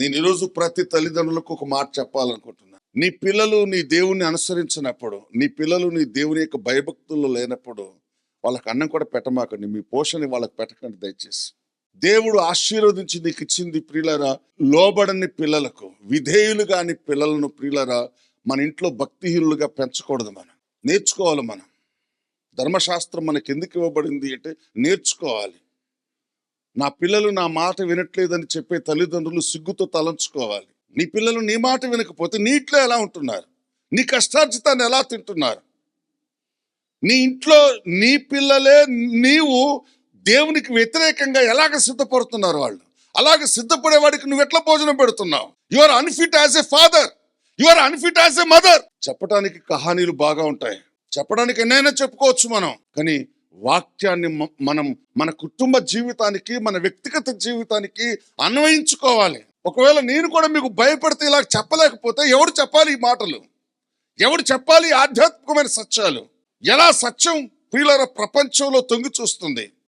నేను ఈరోజు ప్రతి తల్లిదండ్రులకు ఒక మాట చెప్పాలనుకుంటున్నా. నీ పిల్లలు నీ దేవుణ్ణి అనుసరించినప్పుడు నీ పిల్లలు నీ దేవుని యొక్క భయభక్తుల్లో లేనప్పుడు వాళ్ళకి అన్నం కూడా పెట్టమాకండి మీ పోషణ వాళ్ళకి పెట్టకండి దయచేసి. దేవుడు ఆశీర్వదించి నీకు ఇచ్చింది ప్రియులరా లోబడని పిల్లలకు విధేయులు కాని పిల్లలను ప్రియులరా మన ఇంట్లో భక్తిహీనులుగా పెంచకూడదు మనం. నేర్చుకోవాలి మనం. ధర్మశాస్త్రం మనకి ఎందుకు ఇవ్వబడింది అంటే నేర్చుకోవాలి. నా పిల్లలు నా మాట వినట్లేదని చెప్పే తల్లిదండ్రులు సిగ్గుతో తలంచుకోవాలి. నీ పిల్లలు నీ మాట వినకపోతే నీ ఇంట్లో ఎలా ఉంటున్నారు? నీ కష్టార్జితాన్ని ఎలా తింటున్నారు? నీ ఇంట్లో నీ పిల్లలే నీవు దేవునికి వ్యతిరేకంగా ఎలాగ సిద్ధపడుతున్నారు వాళ్ళు? అలాగ సిద్ధపడేవాడికి నువ్వు ఎట్లా భోజనం పెడుతున్నావు? You are unfit as a father you are unfit as a mother చెప్పడానికి కహానీలు బాగా ఉంటాయి. చెప్పడానికి ఎన్నైనా చెప్పుకోవచ్చు మనం. కానీ వాక్యాన్ని మనం మన కుటుంబ జీవితానికి మన వ్యక్తిగత జీవితానికి అన్వయించుకోవాలి. ఒకవేళ నేను కూడా మీకు భయపడితే ఇలా చెప్పలేకపోతే ఎవరు చెప్పాలి ఈ మాటలు? ఎవరు చెప్పాలి ఆధ్యాత్మికమైన సత్యాలు? ఎలా సత్యం ప్రియుల ప్రపంచంలో తొంగి చూస్తుంది?